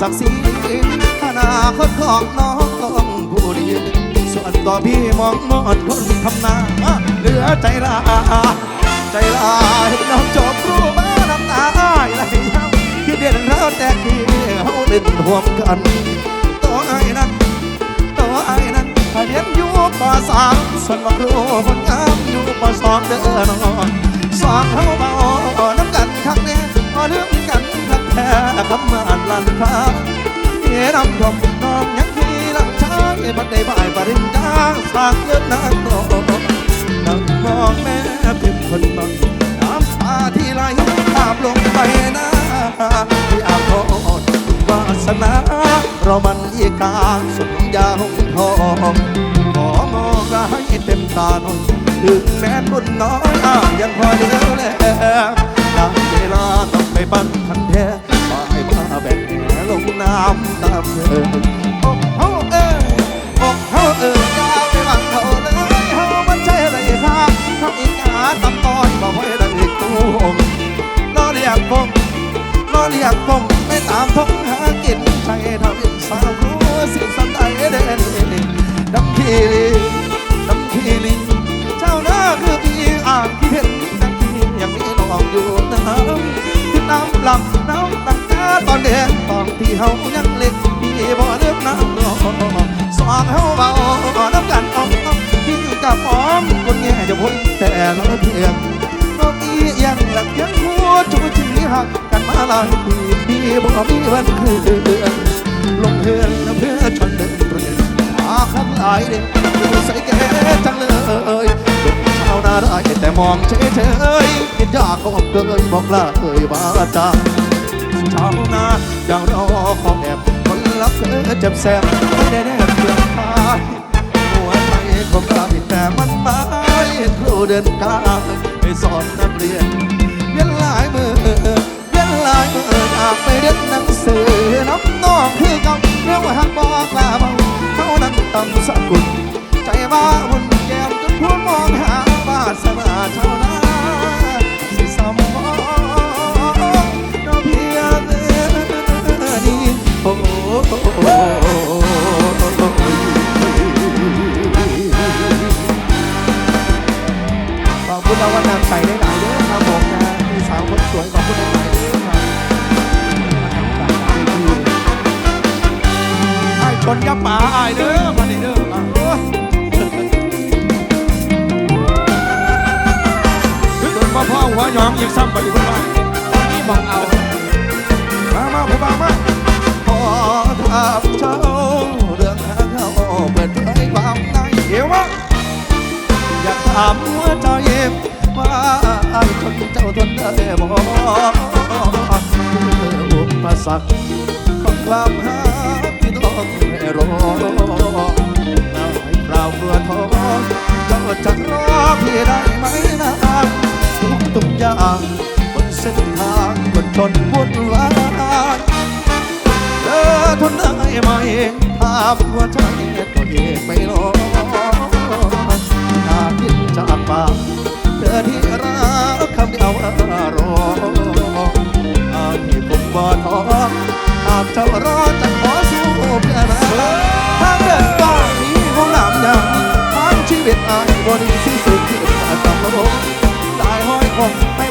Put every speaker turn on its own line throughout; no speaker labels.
ศักดิ์ศรีอนาคตของน้องต้องผู้ดีส่วนตัวพี่มองมอดคนทำนาเหลือใจลาใจลายน้องจบรู้มาน้ำตาอ้ายไหลย้ำคิดเด่นเราแต่กี้เฮาเล่นห่วมกันตัวไอ้นั้นตัวไอ้นั้นเรียนอยู่ปสามส่วนว่าครูคนงามอยู่ปสองเด้อน้องสองเขาเบาน้ำกันคักแน่พอเรื่องกัน คักำมันลันฟ้าเอ๋นำดมน้องยังมีหลังช้างบัดได้บ่ายปริญญาสร้างเลือดนางโตนั่งมองแม่พิมพ์คนนอนน้ำตาที่ไหลภาพลงไปหน้าอยากขอวาสนาเรามันอีกาสุดยาหงทองขอมองให้เต็มตาหน่อยถึงแม้บุญน้อยอ้างยังพอเดียวแลได้เวลาต้องไปปั้นพันแท้ น้ำตามเธออกเฮาเอ้ยอกเฮาเออย่าไปหวังเขาเลยเฮามันใจไรครับเขาอีกาตำตอยบอกให้ได้ตู้รอเรียกผมรอเรียกผมไม่ตามท้องหากินใจทำเป็นสาวครัวสิสันไดเด่นดำพีลีดำพีลีเจ้าหน้าคือพี่อ่างที่เห็นแต่พี่ยังมีน้องอยู่น้ำที่น้ำหลับน้ำตัง ตอนเด็กตอนที่เฮายังเล็กพี่บ่เลือกน้ำนองสองเฮาเบาน้ำกันอ่อมพี่กับอ้อมคนแง่จะพ้นแต่ละเพียงก็มีอย่างหลักยังหัวจูจีหักกันมาหลายปีพี่บ่มีวันคืนลงเฮือนเพื่อชนเดินเปลี่ยนมาขับหลายเด็กใส่แก่จังเลยลูกชาวนาได้แต่มองเฉยๆกินยากก็เกยบอกลาเอ่ยบาจา ชาวนาอย่างรอขอแอบคนรักเธอเจ็บแสบแน่แน่เพื่อนตายหัวใจคงกลาแต่มันไม่ครูเดินกายไปสอนนักเรียนเวียนหลายมือเวียนหลายมืออยากไปเรียนหนังสือน้ำน้องคือเก่าเรื่องว่าหักบอกลาเบาเขานั้นตำสักุลใจบ้าหุ่นแก้มจนพูดมองหาบาสนาชาวนาสิสม ขอบคุณเราวันนำใจได้หลายเด้อครับผมนะมีสาวคนสวยขอบคุณหลายๆเด้อครับให้ชนกับป่าอายเด้อมานี่เด้อมาโอ้ยจนพ่อหัวหยองอีกซ้ำไปอีกคนบ้าน
นี่มองเอา
มามาผู้บ่ามาามเจ้าเรื่องหาเขาเปิดเผยความในเอวะอยากถามหัวใจว่าไอ้คนเจ้าทนได้บ่คืออุปสรรคของความหาที่ต้องให้รอได้คราวกลัวท้อเจ้าจะรอพี่ได้ไหมนะทุกทุกอย่างบนเส้นทางบนชนวุ่นวาย ทนได้ไหมภาพหัวใจตัวเองไม่รอถ้าคิดจากปากเธอที่รักคำเดียวรออาที่ผมบ่ท้อหากเจ้ารอจะขอสู้เพื่อรักทางเดินต่อนี้ห้องน้ำยังทางชีวิตอายบริสุทธิ์สุดที่อาจจะโลกสายห้อยคงไม่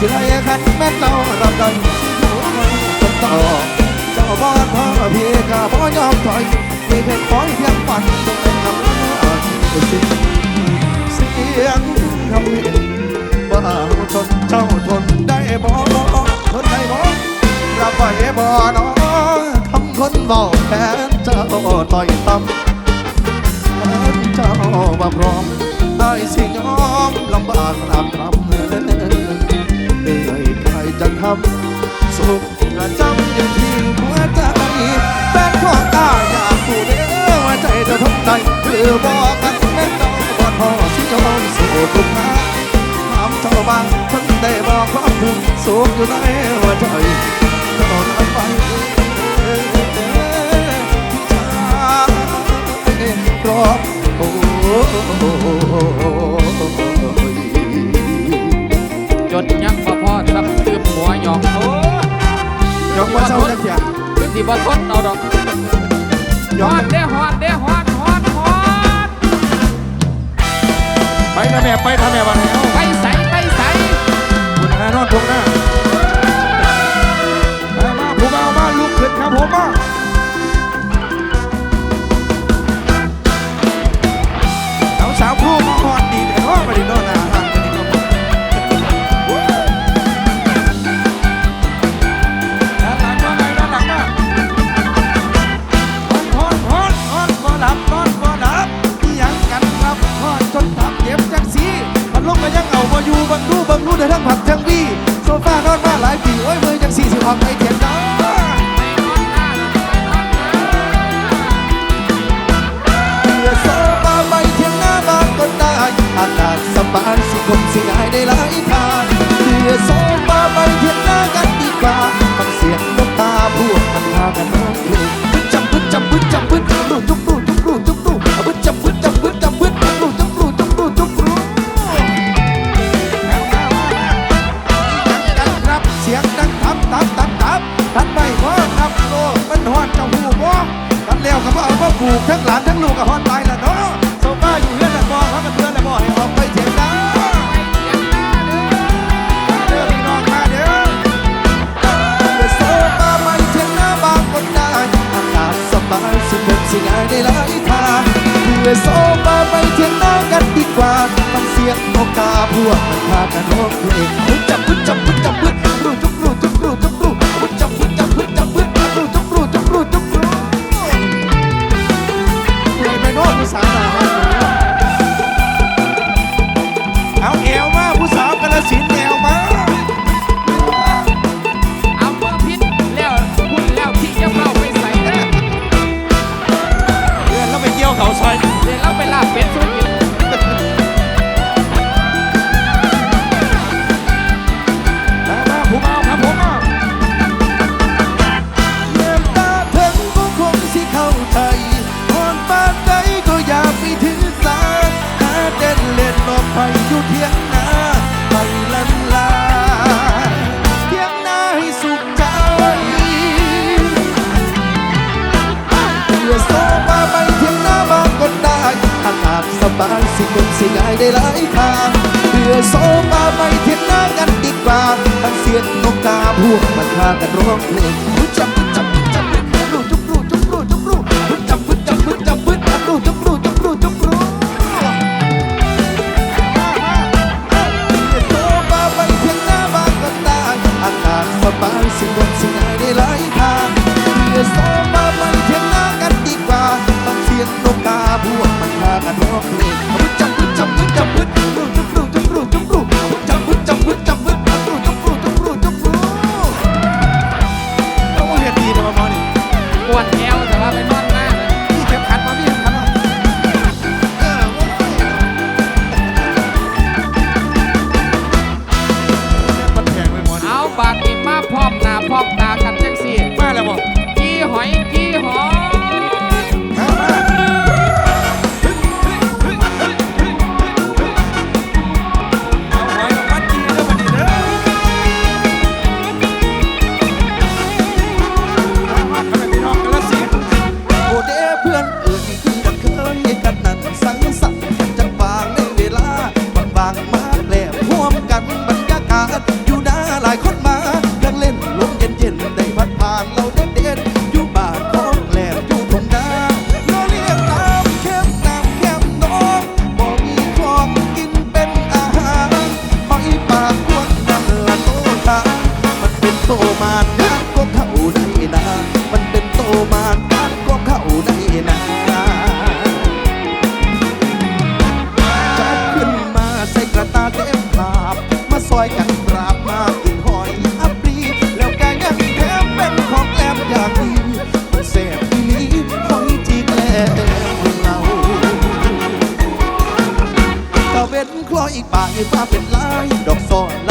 อมหอมสิไรคันแม่นเรารับด้ที่หัวมันจนต่อเจ้าบ้านพ่อพี่ข้าพ่อยอมถอยมีเพียงคอยเพียงฝันต้องเป็นคำนั้นเป็นสิ่งเสียงคำเห็นบ่าวชนเจ้าทนได้บ่ทนได้บ่รับไว้บ่นอคำคนบอกแทนเจ้าต่อยต่ำแทนเจ้าบ่พร้อมได้สิยอมลำบากตามคำ จะทำสุขประจำอยู่ที่หัวใจแฟนของตาอยากพูเด้อว่าใจจะทำได้
ห
รื
อบอก
กั
นแม่ต้องบอดพอ
ที่จะลองสู่ทุกข์มาถามชาวบ้านท่านได้บอกความถึงสุขอยู่ในหัวใจตลอดไปรออจดยัก
พ่อ
พอสัก หัวหยอกโอ้ยอกบ่เศร้จักเสียคือสิบ่ทนเอาดอกหยฮออดเด้ฮอดเด้ฮอดฮอดฮอดไปทำแม่ไปทำแม่บ้านเฮไปใสไปใสคุณฮานอนทวงหน้ามามาผู้บ่าวมา
ลุ
กขึ้
น
ครับผมมา มายังเอาบ่อยู่บังดูบังรู้ได้ทั้งผักทั้งบี้โซฟานอนมาหลายปีโอ้ยเมื่อยังสี่สิบออกไปเทียงน้อานสิคนสิงายได้หลายทางเพื่อโซฟาไปเทียนหน้ากัน ดือนนกตาพวกมันพากันร้องเพลงรู้จับจับจับรู้จุกรู้จุกรู้จุกรู้รู้จับพึ่จับพึ่จับพึ่รู้จุกรู้จุกรู้จุกรู้โตมา
บัน
เพียงหน้าบางกันตาอากาศสบายสิ่งบนสิ่งไหนได้หลายทางเรือ อีกปากยิ้ฟ้าเป็นลายดอ
กซอน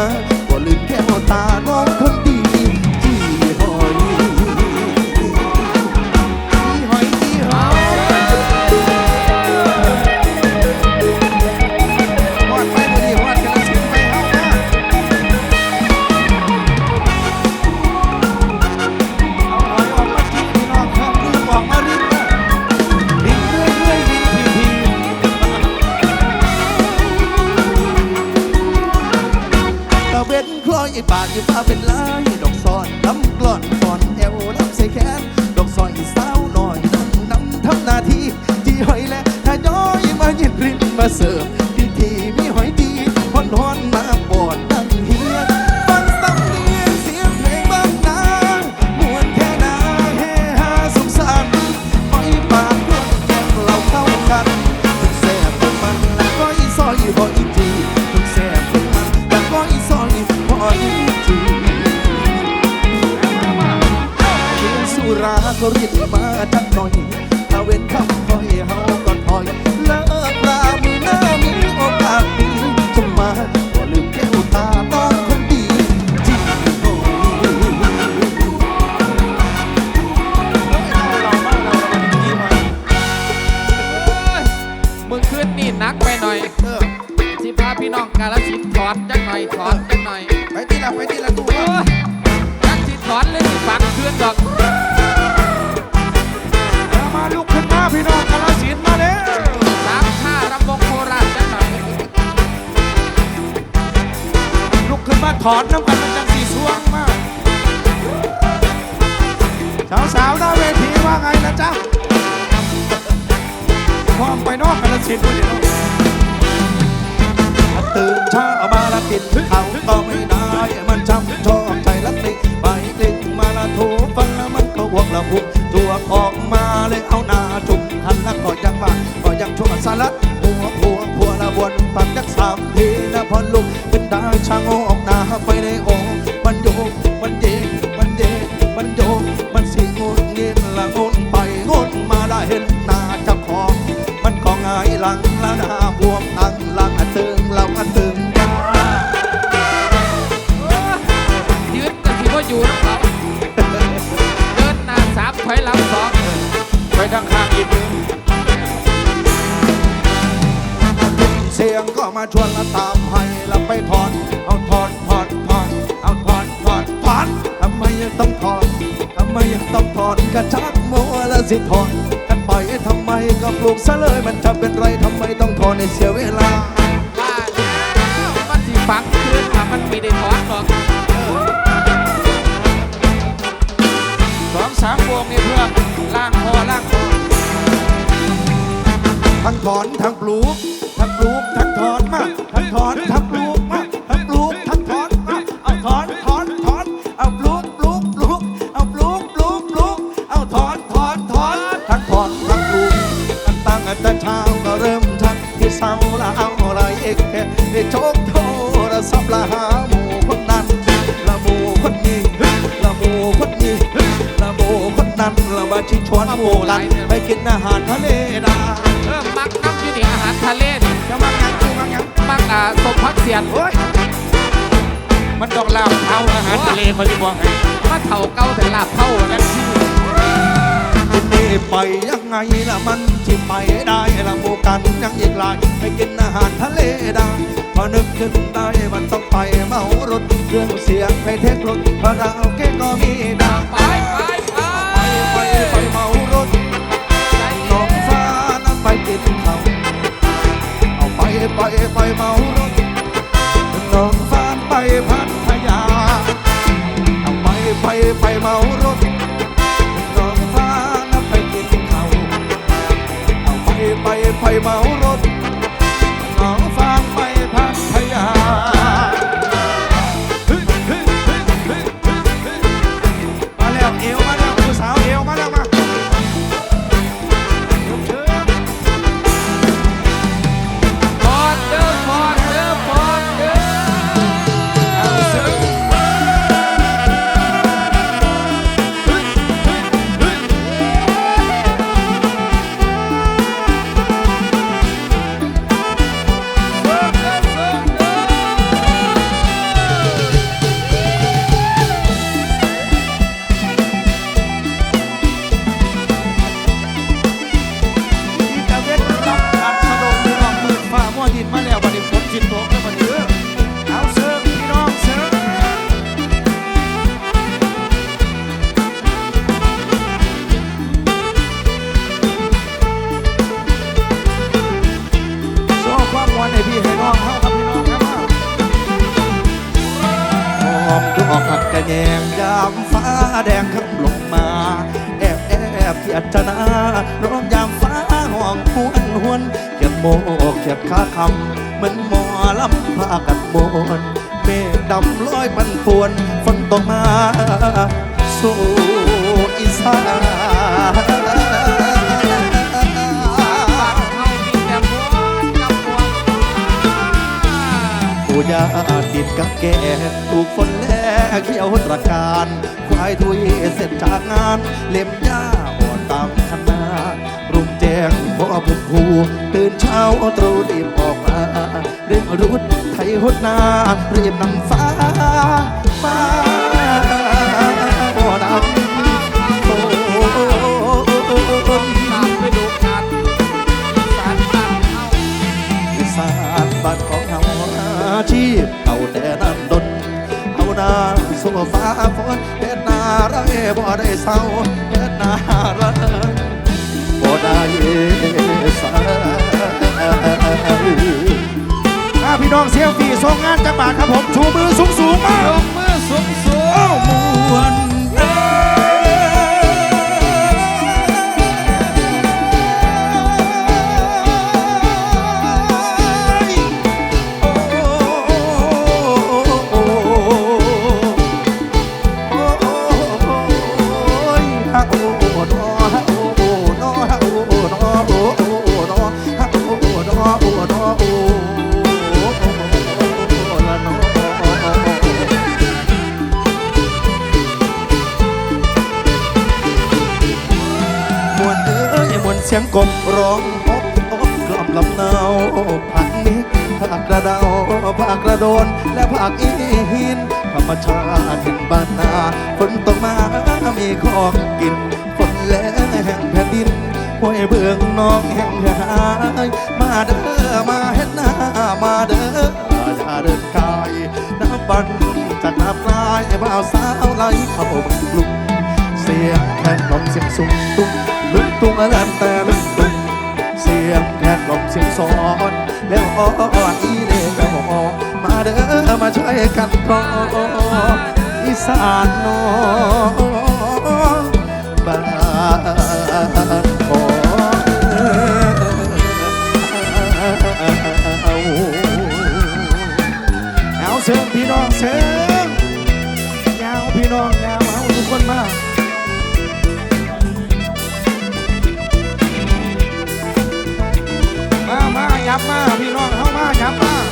ช
ถอนน้ำกันมันจังสีสวงมาก สาวๆหน้าเวทีว่าไงนะจ๊ะพร้อมไปนอกกันละสิบวันเดียวตื่นเช้ามาละกินเขาก็ไม่ได้มันจำชอบใจละติไปกลิ่นมาละถูฟังแล้วมันก็วกละพุกตัวออกมาเลยเอาหน้าจุ่มหันแล้วก็ยังว่าก็ยังชวนสลัดหัวหัวหัวละวนปักจักสามทีนะพอลุก ได้ช่างโง่ออกหน้าไปในโอ่งมันโยกมันเยกมันเยกมันโยกมันสิงุนเงินละงุนไปงุนมาละเห็นหน้าเจ้าของ มันก็หงายหลังละหน้าบวมตังหลังอะตึงเราอะตึงยา
ยืนกันสิว่าอยู่น้ำเขาเดินหน้าสามถอยหลังสอง
ไปทางข้างอีกหนึ่ง สียงก็มาชวนละตามให้ละไปถอนเอาถอนถอนถอนเอาถอนถอนถอนทำไมยังต้องถอนทำไมยังต้องถอนกระชักมัวละสิถอนกันไปทำไมก็ปลูกซะเลยมันจะเป็นไรทำไมต้องถอนในเสียเวลา
ว่าแล้วมันสิฟังขึ้นมามันไม่ได้ถอนหรอก
สองสามวงนี่เพื่อล่างคอล่างคอ
ทั้งถอนทั้งปลูก ทั้งปลูกทั้งถอนมาทั้งถอนทั้งปลูกมาทั้งปลูกทั้งถอนมาเอาถอนถอนถอนเอาปลูกปลูกปลูกเอาปลูกปลูกปลูกเอาถอนถอนถอนทั้งถอนทั้งปลูกตั้งตั้งแต่เช้าก็เริ่มทักที่เศร้าละเอาอะไรเอกแค่ได้โชคโทรศัพท์ละหาหมู่คนนั้นละหมู่คนนี้ละหมู่คนนี้ละหมู่คนนั้นละมาชิชวนหมู่นั้นไปกินอาหารทะเลดา
เสียน
โอ้ย
มันต้องลาบเท้าอาหารทะเลเขาจะบอกให้
มาเถ่าเก่าแต่ลาบเท่านะ
ที่นี่ไปยังไงล่ะมันที่ไปได้ละหมู่กันยังอีกหลายไปกินอาหารทะเลได้พอนึกขึ้นได้มันต้องไปเมารถเครื่องเสียงไปเทครถพาราโอเกะก็มีดัง
ไปไปไป
ไปไปเมารถน้องฟ้านั้นไปกินเขาวเอาไปไปไปเมารถ นองฟ้าไปพัทยาเอาไปไปไปเมารถนองฟ้านั้นไปกินเขาเอาไปไปไปเมาร ว
นฝนตกมา
สู่อีสาน
เอามีแต่มวนกับมวน
ปูยาติดกับแกถูกฝนแลเขียวตระการควายทุยเสร็จจากงาน เล็มหญ้าอ่อนตามคณะรุ่งแจ้งพ่อบุกผูตื่นเช้าตรู่รีบออกมาเร่งรุดไทยหดนาเรียบนำฟ้า ฟ้าบ่ดำโอ้
ตามไปดูกันสารตันเอา
อีสานบ้านของเฮาอาชีพเก่าแต่นั้นดนเอาน้าสู้ฟ้าฝนเฮ็ดนาไรบ่ได้เศร้าเฮ็ดนาไรบ่ได้เศร้า
ถ้าพี่น้องเซลฟี่ส่งงานจังบาทครับผม ชูมือสูงสูงมาย
กมือ
ม มชาติถึงบ้านนาฝนตกมามีของกินฝนแล้งแห่งแผ่นดินห้วยเบื้องน้องแห่งหายมาเด้อมาเห็นหน้ามาเด้ออย่าเดินกายน้ำบันจากน้ำลายบ่าวสาวไหลเข้าบังลุ่มเสียงแคนลมเสียงสูงตุ้งลึกตุ้งแล้วแต่ลึกตุ้งเสียงแทนลมเสียงสอนแล้วอ่อนอีเด็กก็ มาเด้อมาช่วยกันกออีสานนองบ้านของเอา
เอาเสิร์ฟพี่น้องเสิร์ฟยาวพี่น้องยาวเอาทุกคนมามามายับมาพี่น้องเข้ามายับมา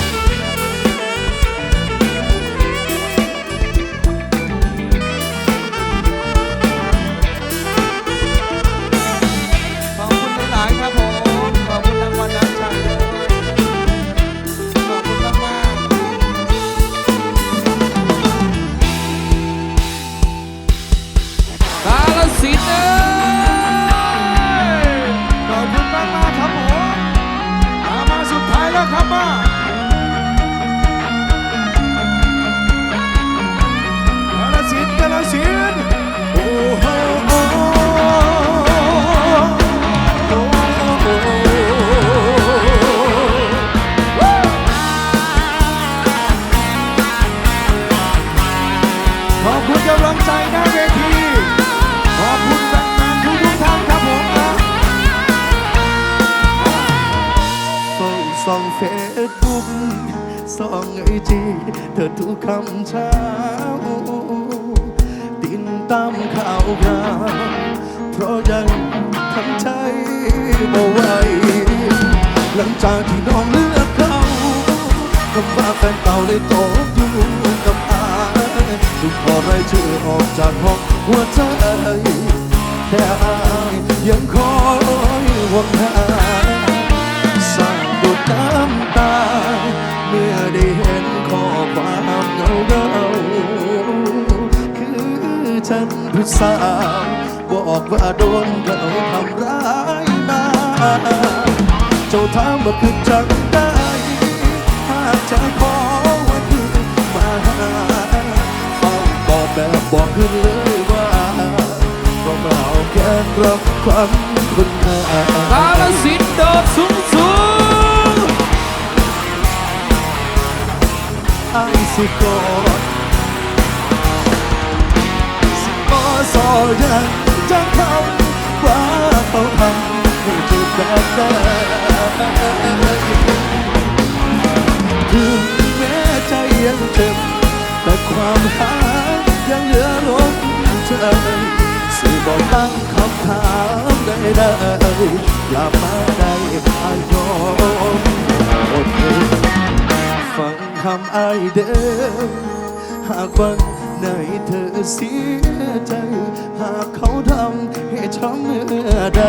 องไอจีเธอทุกคำเช้าติดตามข่าวคราวเพราะยังทำใจบ่ไหวหลังจากที่น้องเลือกเขาคำว่าแฟนเก่าเลยตกอยู่กับอายถูกขอรายชื่อออกจากห้องหัวใจแต่อายยังคอยหวังหาสางดุดน้ำตาเมื่อได้เห็น ข้อความเงาเงาคือฉันผู้สาวบอกว่าโดนเขาทำร้ายมาเจ้าถามว่าคือจังได้หากจะขอวันหนึ่มาต้องบอกแบบบอกขึ้นเลยว่าเราเมาแค่รับความคุณค่าลา
ลสินดอกสุง
ไอ้สิกอดสิกอดสอยังจะคำว่าเขาทำให้เจ็บแบบนั้ถึงแม้ใจยังเจ็บแต่ความหายังเหลือล้นใจสื่อบอกตั้งคำถามใดๆกลับมาได้อายอมหมดเลย ฟังคำอายเดิมหากวันไหนเธอเสียใจ หากเขาทำให้ช้ำเมื่อใด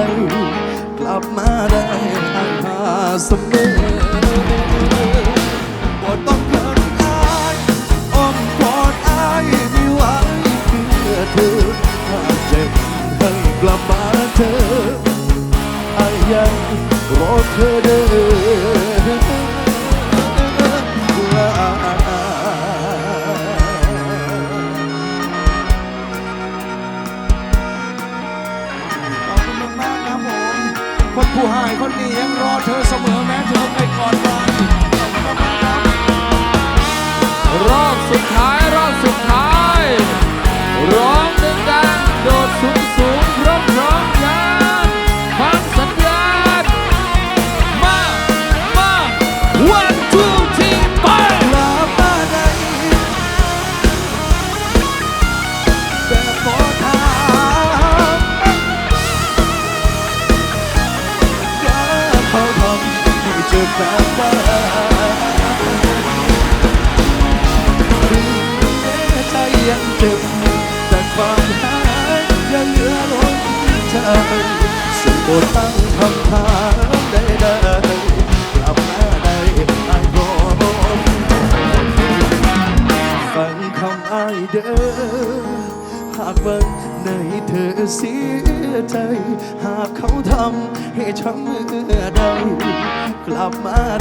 กลับมาได้อายหาเสมอ ยังเจ็บแต่ความหายยังเหลือล้นใจสู่บตั้งคำถามใดๆกลับมาได้ไอ้ายรอฟังคำอ้ายเด้อหากวันไหนเธอเสียใจ หากเขาทำให้ช้ำ มา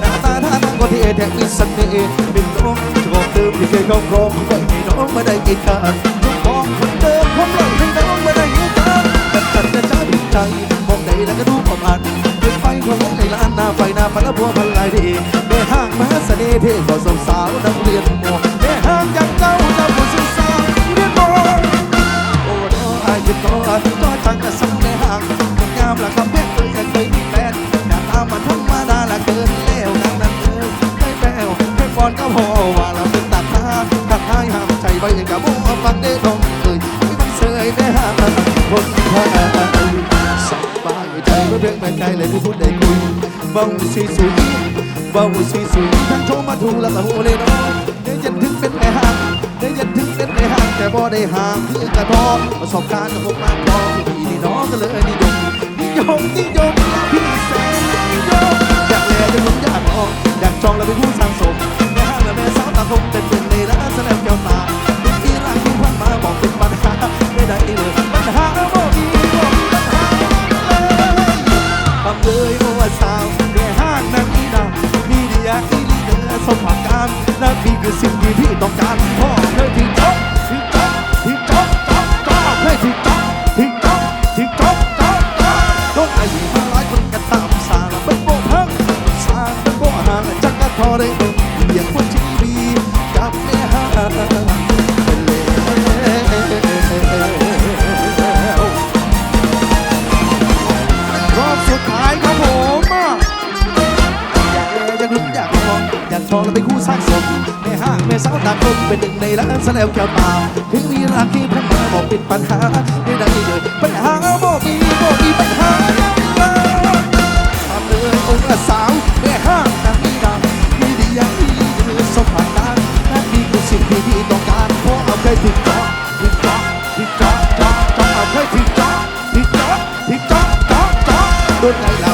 ห
น้า
ตาท่าทางก็เท่แต่มีเสน่ห์เป็นน้องชอบเติมที่เคยเข้าครองปล่อยให้น้องมาได้กินกันทุกของคนเดิมผมปล่อยให้น้องมาได้กินกันแต่กันจะจ้าถึงใจมองใดแล้วก็ดูประมาณเป็นไฟขงในล้านหน้าไฟหน้าพันละบัวพันลายดีแม่ห้างมหาเสน่ห์เท่กว่าสาวๆนักเรียนมอ ฟังได้ตรงเอ้ยไม่ต้องเสยได้หามคนไทยสบายใจเมื่อเพียงไม่ไกลเลยที่พูดได้คุยเบาสีสุยเบาสีสุยทั้งโทรมาถูกแล้วก็โหเลยน้องเดี๋ยวจะถึงเป็นแม่ห้างได้ยันถึงเป็นในห้างแต่บ่ได้ห่างคือกระทองประสบการณ์กับผมมากพอพี่นี่น้องก็เลยนิยมนิยมนิยมพี่แสนนิยมอยากแลจะลุ้นอยากลองอยากจองแล้วเป็นผู้สร้างสมในห้างและแม่สาวตาคมเป็นเป็นในร้านแสดงแก้วตา ไม่ได้เลยปัญหาบ่มีบ่มีปัญหาเลยทำเลยโอ้ว่าสาวในห้างนั้นมีดาวมีเดียที่ดีเดอร์สมหวังกันและนี่คือสิ่งที่พี่ต้องการพ่อเธอที่จบที่จบที่จบจบกจ๊อกเคยที่จบ เป็นคู่สร้างสมในห้างแม่สาวตาคมเป็นหนึ่งในล้านแสลวแก้วตาถึงมีราคีพันมาบอกป็นปัญหาไม่ได้เลยปัญหาบอกมีบอกมีปัญหาอย่างไรทำเลยองค์ละสาวแม่ห้างนางมีดังมีดีอย่างดีคือสมผ่านนั้นนั่นดีคือสิ่งที่พี่ต้องการเพราะเอาเคยถึงจอถึงจอถึงจอจอจอเอาเคยถึงจอถึงจอถึงจอจอจอโดนไงล่ะมา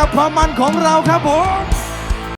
กับความมันของเราครับผม